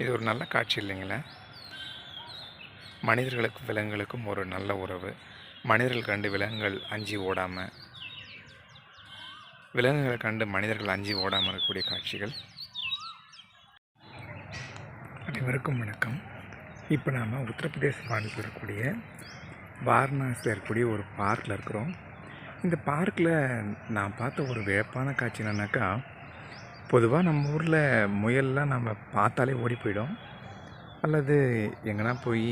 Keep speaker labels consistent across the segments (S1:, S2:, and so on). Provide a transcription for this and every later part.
S1: இது ஒரு நல்ல காட்சி இல்லைங்களா? மனிதர்களுக்கும் விலங்குகளுக்கும் ஒரு நல்ல உறவு. மனிதர்கள் கண்டு விலங்குகள் அஞ்சி ஓடாமல் விலங்குகளை கண்டு மனிதர்கள் அஞ்சி ஓடாமல் இருக்கக்கூடிய காட்சிகள். அனைவருக்கும் வணக்கம். இப்போ நாம் உத்தரப்பிரதேச மாநிலத்தில் இருக்கக்கூடிய வாரணாசியில் இருக்கக்கூடிய ஒரு பார்க்கில் இருக்கிறோம். இந்த பார்க்கில் நான் பார்த்த ஒரு வியப்பான காட்சி என்னன்னாக்கா பொதுவாக நம்ம ஊரில் முயல்லாம் நம்ம பார்த்தாலே ஓடி போயிடும். அல்லது எங்கன்னா போய்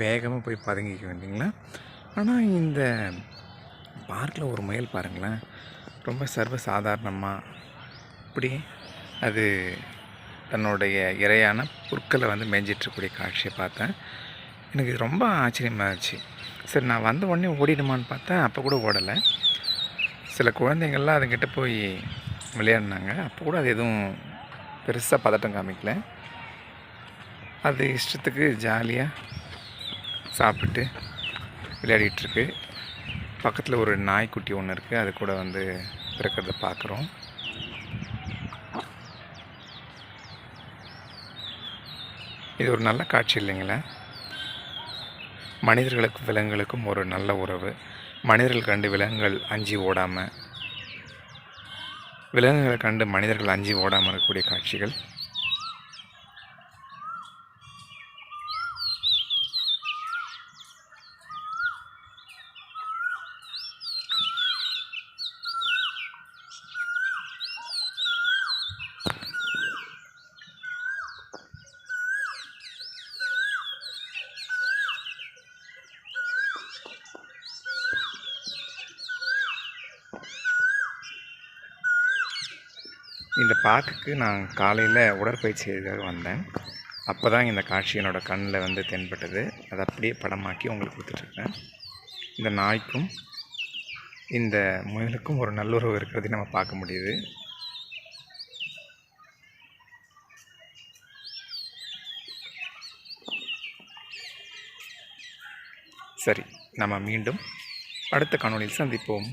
S1: வேகமாக போய் பதுங்கிக்க வேண்டிங்களா? ஆனால் இந்த பார்க்கில் ஒரு முயல் பாருங்களேன். ரொம்ப சர்வ சாதாரணமாக இப்படி அது தன்னுடைய இரையான புற்களை வந்து மேய்ஞ்சிட்ருக்கக்கூடிய காட்சியை பார்த்தேன். எனக்கு ரொம்ப ஆச்சரியமாக இருந்துச்சு. சரி நான் வந்த உடனே ஓடிடுமான்னு பார்த்தேன். அப்போ கூட ஓடலை. சில குழந்தைங்கள்லாம் அதுங்கிட்ட போய் விளையாடினாங்க அப்போ கூட அது எதுவும் பெருசாக பதட்டம் காமிக்கல. அது இஷ்டத்துக்கு ஜாலியாக சாப்பிட்டு விளையாடிட்டுருக்கு பக்கத்தில் ஒரு நாய்க்குட்டி ஒன்று இருக்குது அது கூட வந்து பிறக்கிறத பார்க்குறோம் இது ஒரு நல்ல காட்சி இல்லைங்களா? மனிதர்களுக்கும் விலங்குகளுக்கும் ஒரு நல்ல உறவு. மனிதர்கள் கண்டு விலங்குகள் அஞ்சி ஓடாமல் விலங்குகளை கண்டு மனிதர்கள் அஞ்சி ஓடாமல் இருக்கக்கூடிய காட்சிகள். இந்த பார்க்குக்கு நான் காலையில் உடற்பயிற்சி செய்யறதுக்காக வந்தேன். அப்போ தான் இந்த காட்சி என்னோடய கண்ணில் வந்து தென்பட்டது. அதை அப்படியே படமாக்கி உங்களுக்கு கொடுத்துட்ருக்கேன். இந்த நாய்க்கும் இந்த முயலுக்கும் ஒரு நல்லுறவு இருக்கிறதையும் நம்ம பார்க்க முடியுது. சரி நம்ம மீண்டும் அடுத்த காணொலியில் சந்திப்போம்.